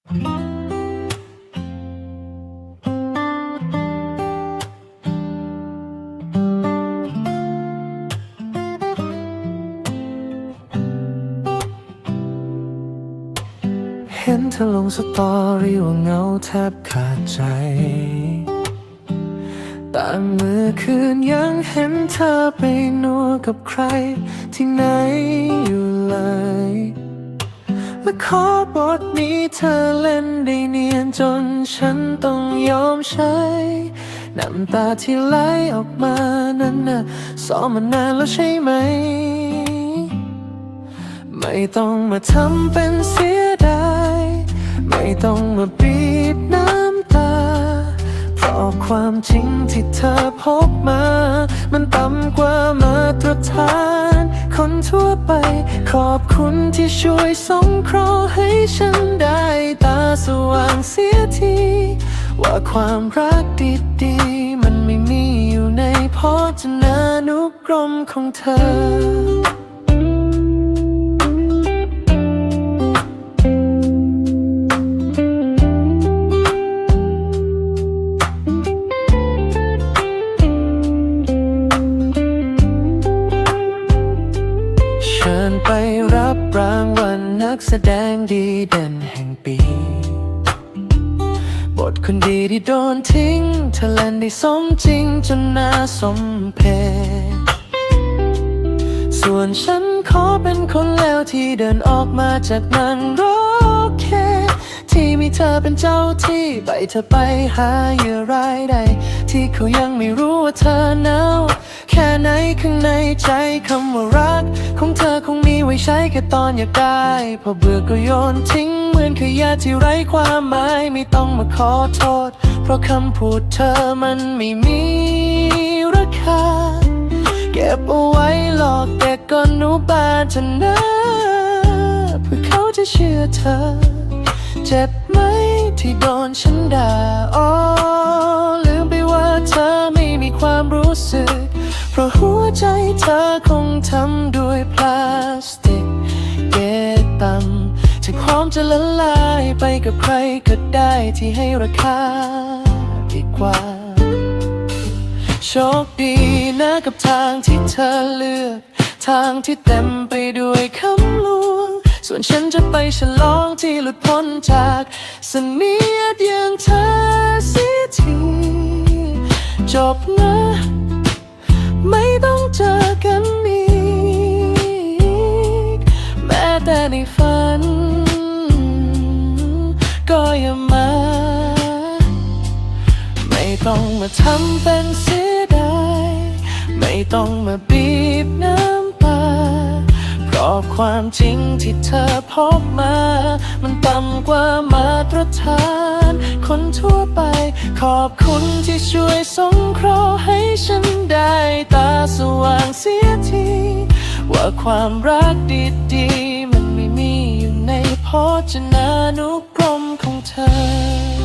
เห็นเธอลงสตอรี่ว่าเหงาแทบขาดใจ แต่เมื่อคืนยังเห็นเธอไปนัวกับใครที่ไหนอยู่เลย มาขอบทนี้เธอเล่นได้เนียนจนฉันต้องยอมใช้ น้ำตาที่ไหลออกมานั้นน่ะซ้อมมานานแล้วใช่ไหม ไม่ต้องมาทำเป็นเสีย ความจริงที่เธอพบมา มันต่ำกว่ามาตรฐาน คนทั่วไป ขอบคุณที่ช่วยสงเคราะห์ให้ฉันได้ตาสว่างเสียที ว่าความรักดีๆ มันไม่มีอยู่ในพจนานุกรมของเธอ แสดงดีเด่นแห่งปี บทคนดีที่โดนทิ้งเธอเล่นได้สมจริงจนน่าสมเพชส่วนฉันขอเป็นคนแล้วที่เดินออกมาจากนั้นโอเคที่มีเธอเป็นเจ้าที่ไปเธอไปหาเหยื่อรายใด ที่เขายังไม่รู้ว่าเธอหนาว ไหนข้างในใจคำว่ารัก ของเธอคงมีไว้ใช้แค่ตอนอยากได้ พอเบื่อก็โยนทิ้งเหมือนขยะที่ไร้ความหมายไม่ต้องมาขอโทษ เพราะคำพูดเธอมันไม่มีราคา เก็บเอาไว้หลอกเด็กก่อนหนูบานเนะเพื่อเขาจะเชื่อเธอ เจ็บไหมที่โดนฉันด่าอ๋อลืมไปว่าเธอไม่มีความรู้สึก ราะหัวใจเธอคงทำด้วยพลาสติกเกตัมที่พร้อมจะละลายไปกับใครก็ได้ที่ให้ราคาดีกว่า โชคดีนะกับทางที่เธอเลือก ทางที่เต็มไปด้วยคำลวง ส่วนฉันจะไปฉลองที่หลุดพ้นจากเสนียดอย่างเธอเสียที จบนะ ต้องเจอกันอีก แม้แต่ในฝัน ก็อย่ามา ไม่ต้องมาทำเป็นเสียดาย ไม่ต้องมาบีบน้ำตา เพราะความจริงที่เธอพบมา มันต่ำกว่ามาตรฐานานคนทั่วไป ขอบคุณที่ช่วยสงเคราะห์ให้ฉันได้ตาสว่างเสียที ว่าความรักดีๆ มันไม่มีอยู่ในพจนานุกรมของเธอ